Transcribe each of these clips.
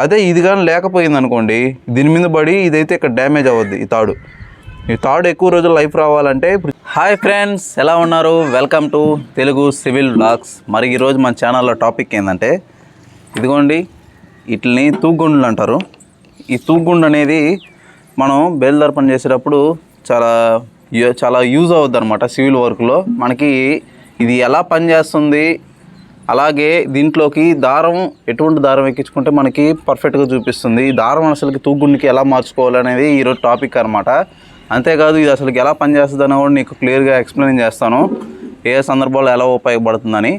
అదే ఇది కానీ లేకపోయింది అనుకోండి దీని మీద పడి ఇదైతే ఇక్కడ డ్యామేజ్ అవ్వద్ది ఈ తాడు. ఈ తాడు ఎక్కువ రోజులు లైఫ్ రావాలంటే ఇప్పుడు హాయ్ ఫ్రెండ్స్ ఎలా ఉన్నారు? Welcome to Telugu civil blogs. మరి ఈరోజు మన ఛానల్లో టాపిక్ ఏంటంటే ఇదిగోండి వీటిని తూగుండ్లు అంటారు. ఈ తూగుండు అనేది మనం బేల్దార్ పని చేసేటప్పుడు చాలా చాలా యూజ్ అవుద్ది అనమాట సివిల్ వర్క్లో. మనకి ఇది ఎలా పనిచేస్తుంది అలాగే దీంట్లోకి దారం ఎటువంటి దారం ఎక్కించుకుంటే మనకి పర్ఫెక్ట్గా చూపిస్తుంది. ఈ దారం అసలుకి తూగుడికి ఎలా మార్చుకోవాలనేది ఈరోజు టాపిక్ అనమాట అంతేకాదు ఇది అసలుకి ఎలా పనిచేస్తుంది అని కూడా నీకు క్లియర్గా ఎక్స్ప్లెయిన్ చేస్తాను. ఏ సందర్భాల్లో ఎలా ఉపయోగపడుతుందని.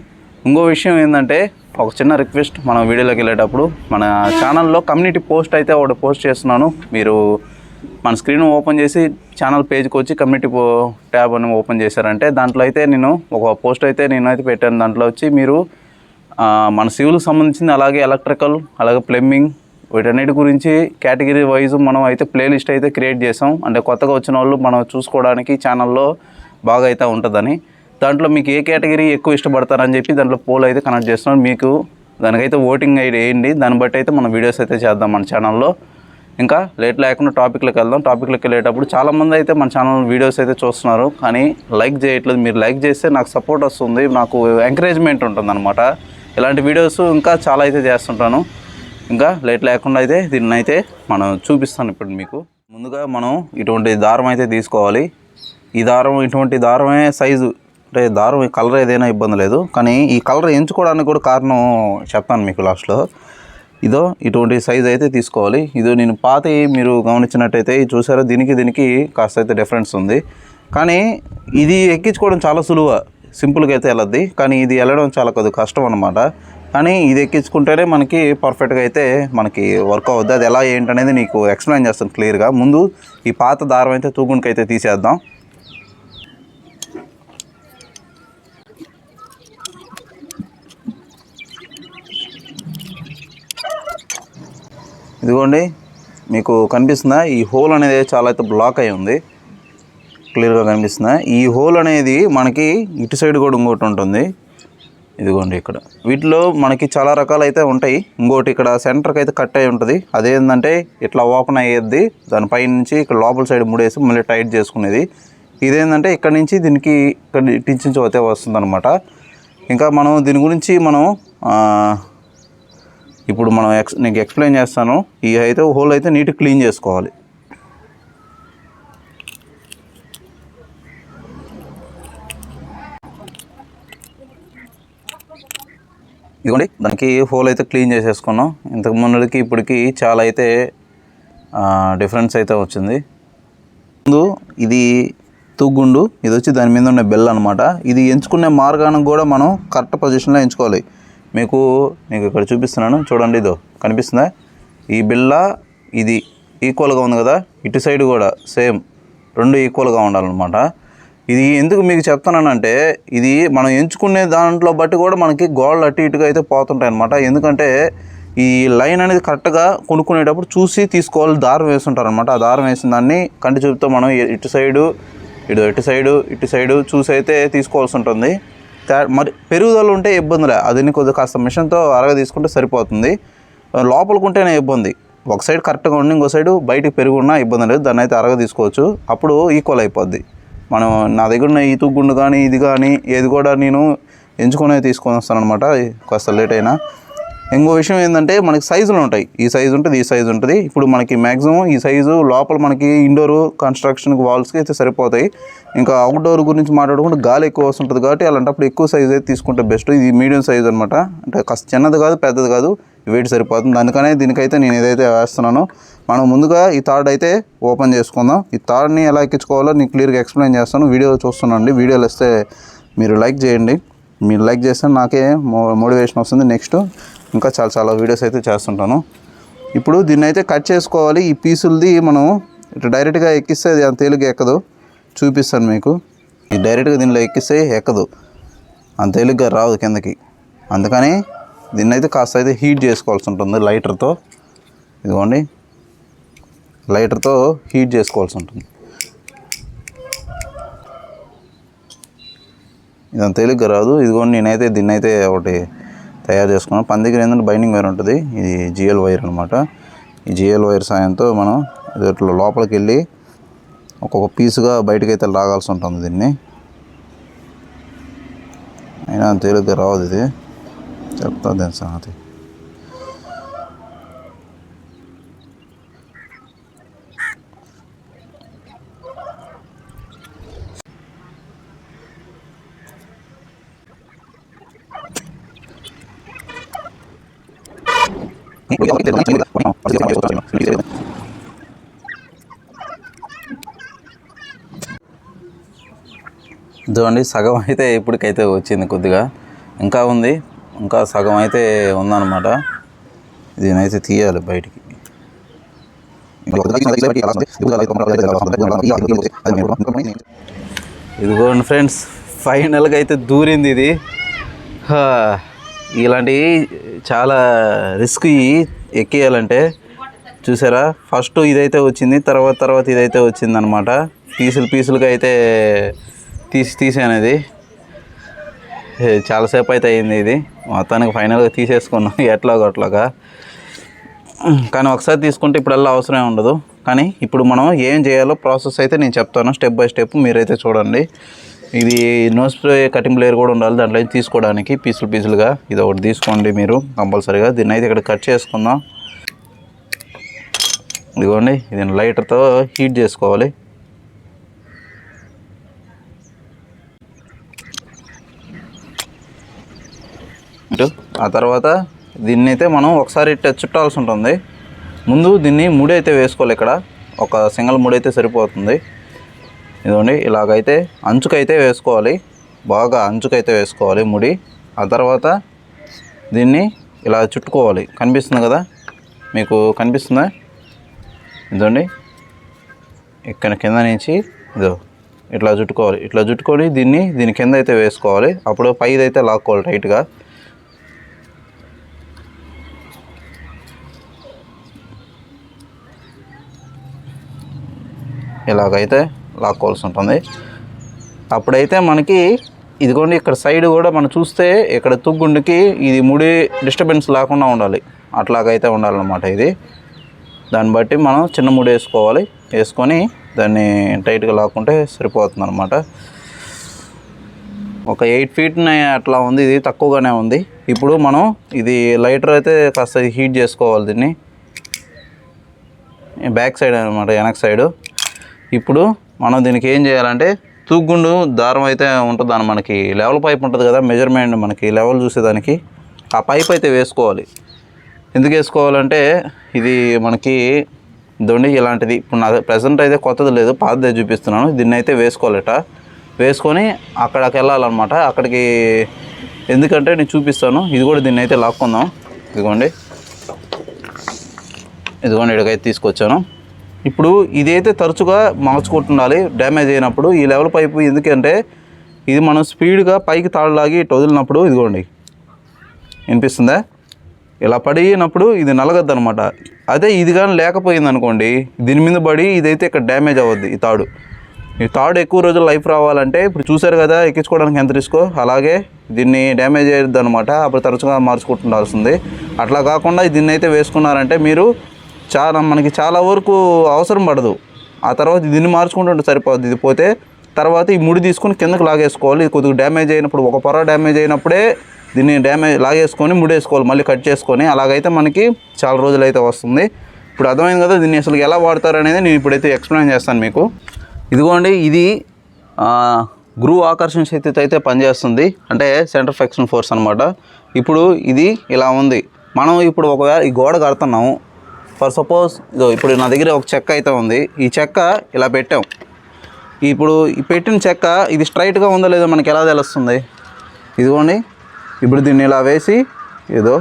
ఇంకో విషయం ఏంటంటే ఒక చిన్న రిక్వెస్ట్ మనం వీడియోలోకి వెళ్ళేటప్పుడు మన ఛానల్లో కమ్యూనిటీ పోస్ట్ అయితే ఒకటి పోస్ట్ చేస్తున్నాను. మీరు మన స్క్రీన్ ఓపెన్ చేసి ఛానల్ పేజ్కి వచ్చి కమ్యూనిటీ పో ట్యాబ్ అని ఓపెన్ చేశారంటే దాంట్లో అయితే నేను ఒక పోస్ట్ అయితే నేను అయితే పెట్టాను. దాంట్లో వచ్చి మీరు మన సివిల్కి సంబంధించింది అలాగే ఎలక్ట్రికల్ అలాగే ప్లంబింగ్ వీటన్నిటి గురించి కేటగిరీ వైజ్ మనం అయితే ప్లేలిస్ట్ అయితే క్రియేట్ చేసాం అంటే కొత్తగా వచ్చిన వాళ్ళు మనం చూసుకోవడానికి ఛానల్లో బాగా అయితే ఉంటుందని. దాంట్లో మీకు ఏ కేటగిరీ ఎక్కువ ఇష్టపడతారని చెప్పి దాంట్లో పోల్ అయితే కనెక్ట్ చేస్తున్నాం. మీకు దానికైతే ఓటింగ్ అయితే వేయండి. దాన్ని బట్టి అయితే మనం వీడియోస్ అయితే చేద్దాం మన ఛానల్లో. ఇంకా లేట్ లేకుండా టాపిక్లోకి వెళ్దాం. టాపిక్లోకి వెళ్ళేటప్పుడు చాలామంది అయితే మన ఛానల్ వీడియోస్ అయితే చూస్తున్నారు. కానీ లైక్ చేయట్లేదు. మీరు లైక్ చేస్తే నాకు సపోర్ట్ వస్తుంది. నాకు ఎంకరేజ్మెంట్ ఉంటుంది అనమాట ఇలాంటి వీడియోస్ ఇంకా చాలా అయితే చేస్తుంటాను. ఇంకా లేట్ లేకుండా అయితే దీన్ని అయితే మనం చూపిస్తాను ఇప్పుడు మీకు. ముందుగా మనం ఇటువంటి దారం అయితే తీసుకోవాలి. ఈ దారం ఇటువంటి దారమే సైజు అంటే దారం కలర్ ఏదైనా ఇబ్బంది లేదు. కానీ ఈ కలర్ ఎంచుకోవడానికి కూడా కారణం చెప్తాను మీకు లాస్ట్లో ఇదో ఇటువంటి సైజ్ అయితే తీసుకోవాలి. ఇదో నేను పాత మీరు గమనించినట్టయితే చూసారో? దీనికి దీనికి కాస్త అయితే డిఫరెన్స్ ఉంది. కానీ ఇది ఎక్కించుకోవడం చాలా సులువ. సింపుల్గా అయితే వెళ్ళద్ది. కానీ ఇది వెళ్ళడం చాలా కొద్దిగా కష్టం అనమాట కానీ ఇది ఎక్కించుకుంటేనే మనకి పర్ఫెక్ట్గా అయితే మనకి వర్క్ అవుద్ది. అది ఎలా ఏంటనేది నీకు ఎక్స్ప్లెయిన్ చేస్తాను క్లియర్గా. ముందు ఈ పాత దారం అయితే తూగునికి అయితే తీసేద్దాం. ఇదిగోండి మీకు కనిపిస్తుందా? ఈ హోల్ అనేది చాలా అయితే బ్లాక్ అయి ఉంది. క్లియర్గా కనిపిస్తుందా ఈ హోల్ అనేది మనకి ఇటు సైడ్ కూడా ఇంకోటి ఉంటుంది. ఇదిగోండి ఇక్కడ. వీటిలో మనకి చాలా రకాలు అయితే ఉంటాయి. ఇంకోటి ఇక్కడ సెంటర్కి అయితే కట్ అయి ఉంటుంది. అదేంటంటే ఇట్లా ఓపెన్ అయ్యేది దానిపై నుంచి ఇక్కడ లోపల సైడ్ ముడేసి మళ్ళీ టైట్ చేసుకునేది. ఇదేంటంటే ఇక్కడ నుంచి దీనికి ఇక్కడ ఇటు నుంచి అయితే వస్తుందన్నమాట. ఇంకా మనం దీని గురించి మనం ఇప్పుడు మనం ఎక్స్ నీకు ఎక్స్ప్లెయిన్ చేస్తాను. ఈ అయితే హోల్ అయితే నీట్ క్లీన్ చేసుకోవాలి. ఇదిగోండి దానికి హోల్ అయితే క్లీన్ చేసేసుకున్నాం. ఇంతకు ముందుకి ఇప్పటికి చాలా అయితే డిఫరెన్స్ అయితే వచ్చింది. ముందు ఇది తూగుండు ఇది వచ్చి దాని మీద ఉన్న బెల్ అనమాట ఇది ఎంచుకునే మార్గానికి కూడా మనం కరెక్ట్ పొజిషన్లో ఎంచుకోవాలి. మీకు మీకు ఇక్కడ చూపిస్తున్నాను. చూడండి ఇదో కనిపిస్తుందా? ఈ బిల్ల ఇది ఈక్వల్గా ఉంది కదా? ఇటు సైడ్ కూడా సేమ్ రెండు ఈక్వల్గా ఉండాలన్నమాట. ఇది ఎందుకు మీకు చెప్తున్నానంటే ఇది మనం ఎంచుకునే దాంట్లో బట్టి కూడా మనకి గోడలు అటు ఇటుగా అయితే పోతుంటాయి అనమాట ఎందుకంటే ఈ లైన్ అనేది కరెక్ట్గా కొనుక్కునేటప్పుడు చూసి తీసుకోవాలి దారం వేస్తుంటారు అనమాట ఆ దారం వేసిన దాన్ని కంటి చూపుతో మనం ఇటు సైడు ఇటు ఇటు సైడు ఇటు సైడు చూసి అయితే తీసుకోవాల్సి ఉంటుంది. మరి పెరుగుదల ఉంటే ఇబ్బందిలే అది కొద్దిగా కాస్త మిషన్తో అరగ తీసుకుంటే సరిపోతుంది. లోపలికి ఉంటేనే ఇబ్బంది. ఒక సైడ్ కరెక్ట్గా ఉండి ఇంకో సైడు బయటికి పెరుగున్నా ఇబ్బంది లేదు. దాన్ని అయితే అరగ తీసుకోవచ్చు. అప్పుడు ఈక్వల్ అయిపోద్ది. మనం నా దగ్గర ఉన్న ఈ తూగుండు కానీ ఇది కానీ ఏది కూడా నేను ఎంచుకునే తీసుకొని వస్తాను అనమాట కాస్త లేట్ అయినా. ఇంకో విషయం ఏంటంటే మనకి సైజులు ఉంటాయి. ఈ సైజు ఉంటుంది ఈ సైజు ఉంటుంది. ఇప్పుడు మనకి మ్యాక్సిమం ఈ సైజు లోపల మనకి ఇండోర్ కన్స్ట్రక్షన్ వాల్స్కి అయితే సరిపోతాయి. ఇంకా అవుట్డోర్ గురించి మాట్లాడుకుంటే గాలి ఎక్కువ వస్తుంటుంది కాబట్టి అలాంటప్పుడు ఎక్కువ సైజ్ అయితే తీసుకుంటే బెస్ట్ ఇది మీడియం సైజ్ అనమాట అంటే కాస్త చిన్నది కాదు పెద్దది కాదు వెయిట్ సరిపోతుంది. అందుకనే దీనికైతే నేను ఏదైతే వేస్తున్నానో మనం ముందుగా ఈ థర్డ్ అయితే ఓపెన్ చేసుకుందాం. ఈ థర్డ్ని ఎలా ఎక్కించుకోవాలో నేను క్లియర్గా ఎక్స్ప్లెయిన్ చేస్తాను. వీడియో చూస్తున్నాండి. వీడియోలు వస్తే మీరు లైక్ చేయండి. మీరు లైక్ చేస్తే నాకే మో మోటివేషన్ వస్తుంది. నెక్స్ట్ ఇంకా చాలా చాలా వీడియోస్ అయితే చేస్తుంటాను. ఇప్పుడు దీన్ని అయితే కట్ చేసుకోవాలి. ఈ పీసులది మనం ఇట్లా డైరెక్ట్గా ఎక్కిస్తే అది అంత తేలిగ్గా ఎక్కదు. చూపిస్తాను మీకు. ఈ డైరెక్ట్గా దీనిలో ఎక్కిస్తే ఎక్కదు. అంత తేలిగ్గా రాదు కిందకి. అందుకని దీన్ని అయితే కాస్త అయితే హీట్ చేసుకోవాల్సి ఉంటుంది లైటర్తో. ఇదిగోండి. లైటర్తో హీట్ చేసుకోవాల్సి ఉంటుంది. ఇదంత తేలిగ్గా రాదు. ఇదిగోండి నేనైతే దీన్ని అయితే ఒకటి తయారు చేసుకున్నాను. పని దగ్గర ఏంటంటే బైండింగ్ వైర్ ఉంటుంది. ఇది జిఎల్ వైర్ అనమాట ఈ జిఎల్ వైర్ సాయంతో మనం ఇట్లా లోపలికి వెళ్ళి ఒక్కొక్క పీసుగా బయటకు అయితే లాగాల్సి ఉంటుంది దీన్ని. అయినా తేలిగ్గా రావద్దు ఇది. చెప్తా దాని సంగతి. చూడండి సగం అయితే ఇప్పటికైతే వచ్చింది కొద్దిగా. ఇంకా ఉంది ఇంకా సగం అయితే ఉందన్నమాట. దీనైతే తీయాలి బయటికి. ఇదిగోండి ఫ్రెండ్స్ ఫైనల్గా అయితే దూరింది ఇది. ఇలాంటివి చాలా రిస్క్ ఎక్కేయాలంటే చూసారా? ఫస్ట్ ఇదైతే వచ్చింది తర్వాత తర్వాత ఇదైతే వచ్చింది అనమాట పీసులు పీసులుగా అయితే తీసి తీసాను చాలాసేపు అయితే అయింది ఇది. మొత్తానికి ఫైనల్గా తీసేసుకున్నాం ఎట్లాగో అట్లాగా కానీ ఒకసారి తీసుకుంటే ఇప్పుడల్లా అవసరమే ఉండదు. కానీ ఇప్పుడు మనం ఏం చేయాలో ప్రాసెస్ అయితే నేను చెప్తాను. స్టెప్ బై స్టెప్ మీరైతే చూడండి. ఇది నోస్ స్ప్రే కటింగ్ ప్లేయర్ కూడా ఉండాలి. దాంట్లో అయితే తీసుకోవడానికి పీసులు పీసులుగా ఇది ఒకటి తీసుకోండి మీరు కంపల్సరీగా. దీన్ని అయితే ఇక్కడ కట్ చేసుకుందాం. ఇదిగోండి దీన్ని లైటర్తో హీట్ చేసుకోవాలి. ఆ తర్వాత దీన్ని అయితే మనం ఒకసారి చుట్టాల్సి ఉంటుంది. ముందు దీన్ని ముడి అయితే వేసుకోవాలి ఇక్కడ. ఒక సింగిల్ ముడి అయితే సరిపోతుంది. ఇదిగోండి ఇలాగైతే అంచుకైతే వేసుకోవాలి. బాగా అంచుకైతే వేసుకోవాలి ముడి. ఆ తర్వాత దీన్ని ఇలా చుట్టుకోవాలి. కనిపిస్తుంది కదా? మీకు కనిపిస్తుందా? ఇదండి ఇక్కడ కింద నుంచి ఇదో ఇట్లా చుట్టుకోవాలి. ఇట్లా చుట్టుకొని దీన్ని దీని కింద అయితే వేసుకోవాలి. అప్పుడు పైది అయితే లాక్కోవాలి టైట్గా. ఇలాగైతే లాక్కోవాల్సి ఉంటుంది. అప్పుడైతే మనకి ఇదిగోండి ఇక్కడ సైడ్ కూడా మనం చూస్తే ఇక్కడ తుగ్గుండుకి ఇది ముడి డిస్టర్బెన్స్ లేకుండా ఉండాలి. అట్లాగైతే ఉండాలన్నమాట ఇది. దాన్ని బట్టి మనం చిన్న ముడి వేసుకోవాలి. వేసుకొని దాన్ని టైట్గా లాక్కుంటే సరిపోతుంది అనమాట ఒక ఎయిట్ ఫీట్ అట్లా ఉంది. ఇది తక్కువగానే ఉంది. ఇప్పుడు మనం ఇది లైటర్ అయితే కాస్త హీట్ చేసుకోవాలి దీన్ని. బ్యాక్ సైడ్ అనమాట వెనక సైడు. ఇప్పుడు మనం దీనికి ఏం చేయాలంటే తూగుండు దారం అయితే ఉంటుంది అన్న మనకి లెవెల్ పైప్ ఉంటుంది కదా మెజర్మెంట్ మనకి లెవెల్ చూసేదానికి ఆ పైప్ అయితే వేసుకోవాలి. ఎందుకు వేసుకోవాలంటే ఇది మనకి దొండి ఇలాంటిది. ఇప్పుడు నా ప్రజెంట్ అయితే కొత్తది లేదు పాతదే చూపిస్తున్నాను. దీన్ని అయితే వేసుకోవాలట. వేసుకొని అక్కడికి వెళ్ళాలన్నమాట. అక్కడికి ఎందుకంటే నేను చూపిస్తాను. ఇది కూడా దీన్ని అయితే లాక్కుందాం. ఇదిగోండి. ఇదిగోండి ఇక్కడికైతే తీసుకొచ్చాను. ఇప్పుడు ఇదైతే తరచుగా మార్చుకుంటుండాలి డ్యామేజ్ అయినప్పుడు. ఈ లెవెల్ పైపు ఎందుకంటే ఇది మనం స్పీడ్గా పైకి తాడులాగి ఇటు వదిలినప్పుడు ఇదిగోండి. వినిపిస్తుందా? ఇలా పడినప్పుడు ఇది నలగద్దు అనమాట అదే ఇది కానీ లేకపోయింది అనుకోండి దీని మీద పడి ఇదైతే ఇక్కడ డ్యామేజ్ అవ్వద్ది ఈ తాడు. ఈ తాడు ఎక్కువ రోజులు లైఫ్ రావాలంటే ఇప్పుడు చూసారు కదా ఎక్కించుకోవడానికి ఎంత రిస్కో? అలాగే దీన్ని డ్యామేజ్ అయ్యద్దు అనమాట అప్పుడు తరచుగా మార్చుకుంటుండాల్సింది. అట్లా కాకుండా దీన్ని అయితే వేసుకున్నారంటే మీరు చాలా మనకి చాలా వరకు అవసరం పడదు. ఆ తర్వాత దీన్ని మార్చుకుంటుంటే సరిపోద్ది. ఇది పోతే తర్వాత ఈ ముడి తీసుకొని కిందకు లాగేసుకోవాలి. ఇది కొద్దిగా డ్యామేజ్ అయినప్పుడు ఒక పొర డ్యామేజ్ అయినప్పుడే దీన్ని డ్యామేజ్ లాగేసుకొని ముడేసుకోవాలి. మళ్ళీ కట్ చేసుకొని అలాగైతే మనకి చాలా రోజులు అయితే వస్తుంది. ఇప్పుడు అర్థమైంది కదా దీన్ని అసలు ఎలా వాడతారు అనేది నేను ఇప్పుడైతే ఎక్స్ప్లెయిన్ చేస్తాను మీకు. ఇదిగోండి ఇది గ్రూ ఆకర్షణ శక్తితో అయితే పనిచేస్తుంది. అంటే సెంటర్ ఫ్లెక్షన్ ఫోర్స్ అనమాట ఇప్పుడు ఇది ఇలా ఉంది. మనం ఇప్పుడు ఒకవేళ ఈ గోడ కడుతున్నాము. ఫర్ సపోజ్ ఇదో ఇప్పుడు నా దగ్గర ఒక చెక్క అయితే ఉంది. ఈ చెక్క ఇలా పెట్టాం. ఇప్పుడు ఈ పెట్టిన చెక్క ఇది స్ట్రైట్గా ఉందో లేదో మనకి ఎలా తెలుస్తుంది? ఇదిగోండి. ఇప్పుడు దీన్ని ఇలా వేసి ఏదో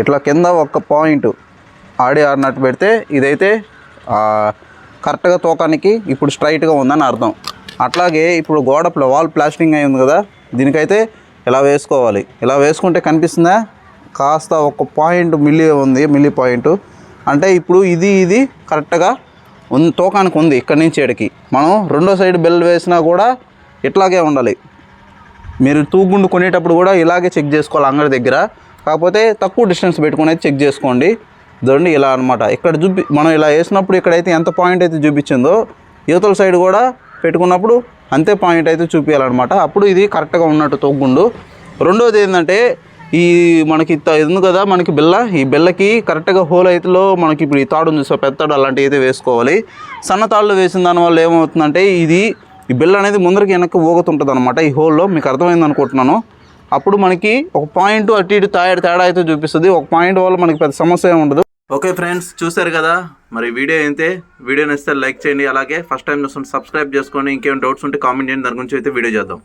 ఇట్లా కింద ఒక పాయింట్ ఆడి ఆడినట్టు పెడితే ఇదైతే కరెక్ట్గా తోకానికి ఇప్పుడు స్ట్రైట్గా ఉందని అర్థం. అట్లాగే ఇప్పుడు గోడ వాల్ ప్లాస్టింగ్ అయింది కదా దీనికైతే ఇలా వేసుకోవాలి. ఇలా వేసుకుంటే కనిపిస్తుందా? కాస్త ఒక పాయింట్ మిల్లి ఉంది మిల్లీ పాయింట్. అంటే ఇప్పుడు ఇది ఇది కరెక్ట్గా ఉంది తోకానికి ఉంది ఇక్కడి నుంచి ఇక్కడికి మనం రెండో సైడ్ బెల్ వేసినా కూడా ఇట్లాగే ఉండాలి. మీరు తూగుండు కొనేటప్పుడు కూడా ఇలాగే చెక్ చేసుకోవాలి అంగడి దగ్గర. కాకపోతే తక్కువ డిస్టెన్స్ పెట్టుకుని అయితే చెక్ చేసుకోండి. చూడండి ఇలా అనమాట ఇక్కడ చూపి మనం ఇలా వేసినప్పుడు ఇక్కడైతే ఎంత పాయింట్ అయితే చూపించిందో యువతల సైడ్ కూడా పెట్టుకున్నప్పుడు అంతే పాయింట్ అయితే చూపించాలన్నమాట అప్పుడు ఇది కరెక్ట్గా ఉన్నట్టు తొగ్గుండు రెండోది ఏంటంటే ఈ మనకి త- ఇది కదా మనకి బిల్ల ఈ బిల్లకి కరెక్ట్గా హోల్ అయితేలో మనకి ఇప్పుడు ఈ తాడు ఉంది సో పెద్ద తాడు అలాంటివి అయితే వేసుకోవాలి. సన్న తాళ్ళు వేసిన దానివల్ల ఏమవుతుందంటే ఇది ఈ బిల్ల అనేది ముందరికి వెనక్కి ఊగుతుంటుంది అనమాట ఈ హోల్లో. మీకు అర్థమైంది అనుకుంటున్నాను. అప్పుడు మనకి ఒక పాయింట్ అటు ఇటు తేడా తేడా అయితే చూపిస్తుంది. ఒక పాయింట్ వల్ల మనకి పెద్ద సమస్య ఉండదు. ఓకే ఫ్రెండ్స్ చూసారు కదా? మరి వీడియో అయితే వీడియో నచ్చితే లైక్ చేయండి. అలాగే ఫస్ట్ టైం చూస్తుంటే సబ్స్క్రైబ్ చేసుకోండి ఇంకేం డౌట్స్ ఉంటే కామెంట్ చేయండి. దాని గురించి అయితే వీడియో చేద్దాం.